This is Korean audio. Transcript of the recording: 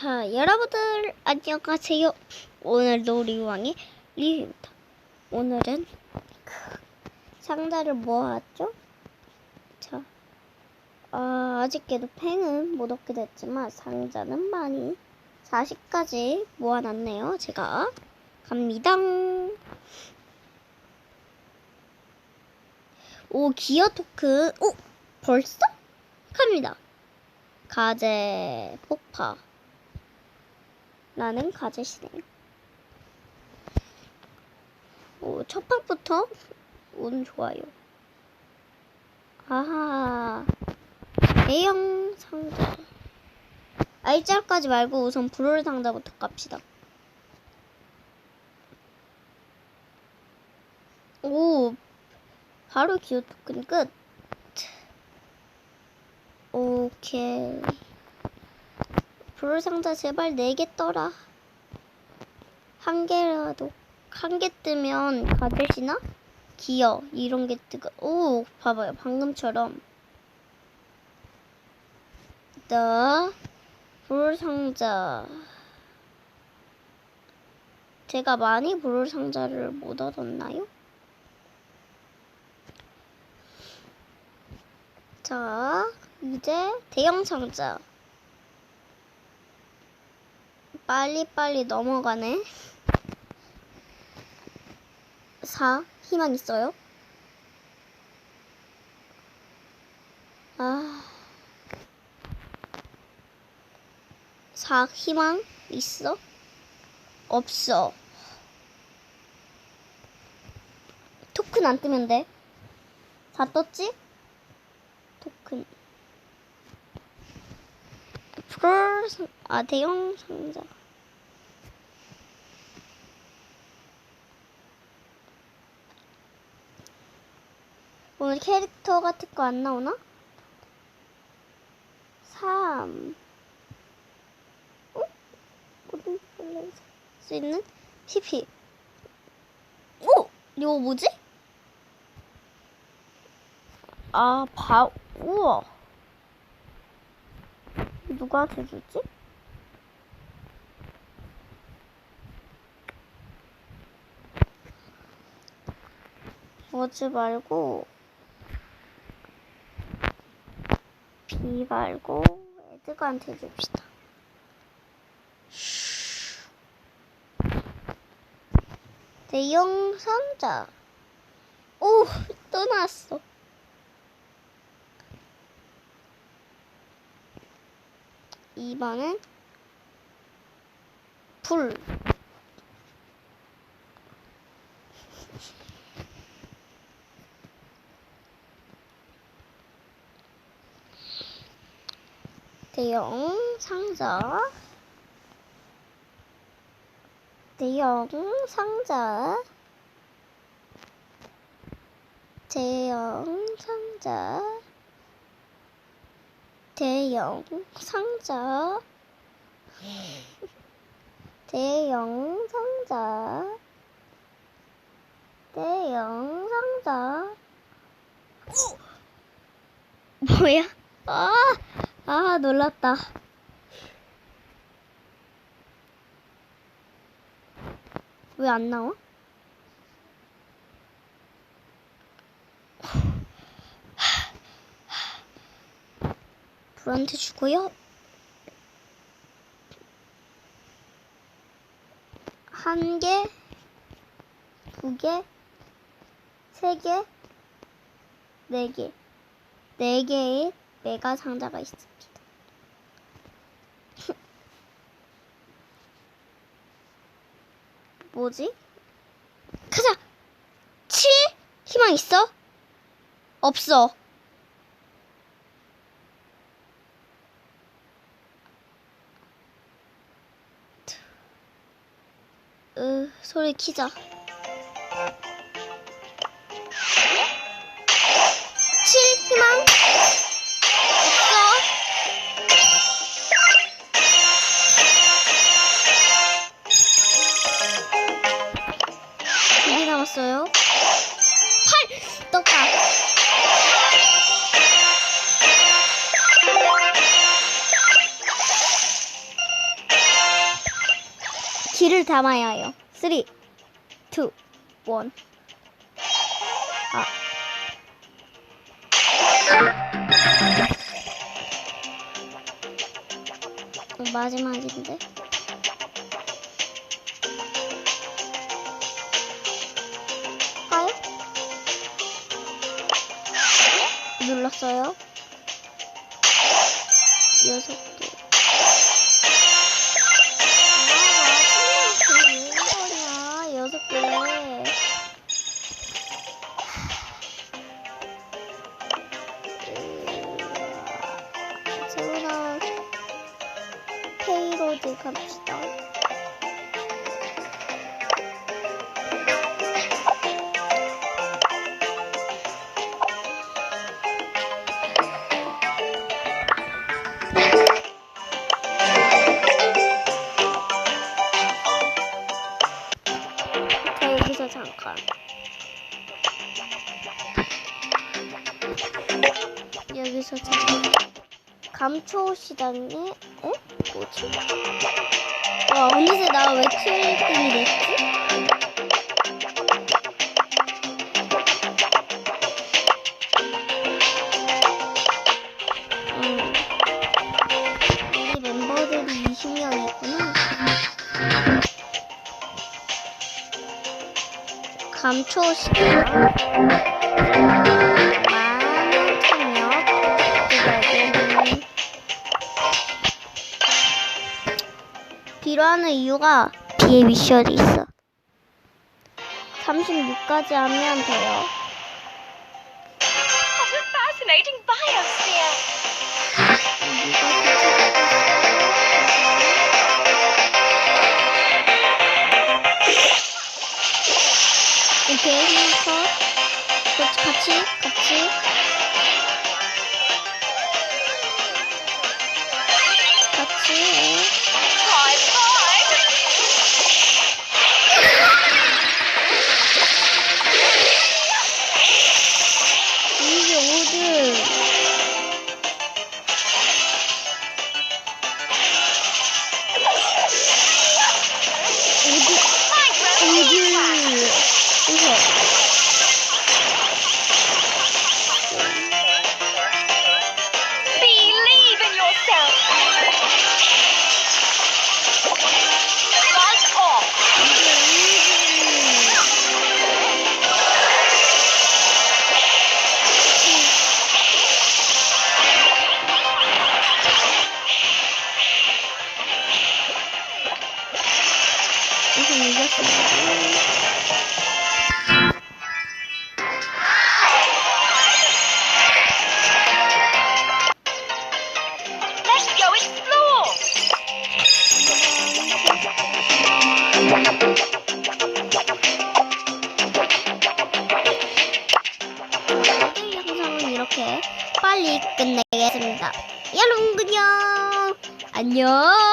자, 여러분들 안녕하세요. 오늘 놀이왕의 리뷰입니다. 오늘은 그 상자를 모았죠? 자, 아, 아쉽게도 팽은 못 얻게 됐지만 상자는 많이 40까지 모아놨네요. 제가 갑니다. 오, 기어 토큰. 오, 벌써? 갑니다. 가제 폭파. 라는 가제시네요. 오, 첫 판부터 운 좋아요. 아하. 대형 상자. 알짜까지 말고 우선 불월 상자부터 갑시다. 오, 바로 기호 토큰 끝. 오케이. 불 상자 제발 4개 떠라. 한 개라도. 한 개 뜨면 가젯이나 기어 이런 게 뜨고. 오, 봐봐요. 방금처럼. 나, 불 상자. 제가 많이 불 상자를 못 얻었나요? 자, 이제 대형 상자. 빨리빨리 넘어가네. 4. 희망 있어요? 아. 4. 희망 있어? 없어. 토큰 안 뜨면 돼. 다 떴지? 토큰. 프로 상, 아 대형 상자. 오늘 캐릭터 같은 거 안 나오나? 3. 어? 고등벌레 수 있는 PP. 오! 이거 뭐지? 아, 바, 우와. 누구한테 주지? 뭐지 말고 B 말고 에드가한테 줍시다. 대형 상자. 오, 또 나왔어. 이번엔 불. 대형 상자. 대형 상자. 대형 상자. 대형 상자. 대형 상자. 대형 상자. 뭐야? 아, 아, 놀랐다. 왜 안 나와? 불한테 주고요. 한 개, 두 개, 세 개, 네 개. 네 개의 메가 상자가 있습니다. 뭐지? 가자! 7? 희망 있어? 없어. 으, 소리 키자. 남았어요. 8! 떴다. 길을 담아야 해요. 3, 2, 1. 아. 어, 마지막인데? 눌렀어요? 여섯 개. 아, 거냐? 여섯 개. 나온 페이로드 갑시다. 여기서 잠깐. 감초 시장에, 어? 뭐지? 와, 어느새 나 왜 7등이 됐지? 음. 우리 멤버들이 20명 있구나. 감초 시장. 필요하는 이유가 뒤에 미션이 있어. 36까지 하면 돼요. 이렇게 빨리 끝내겠습니다. 여러분 안녕.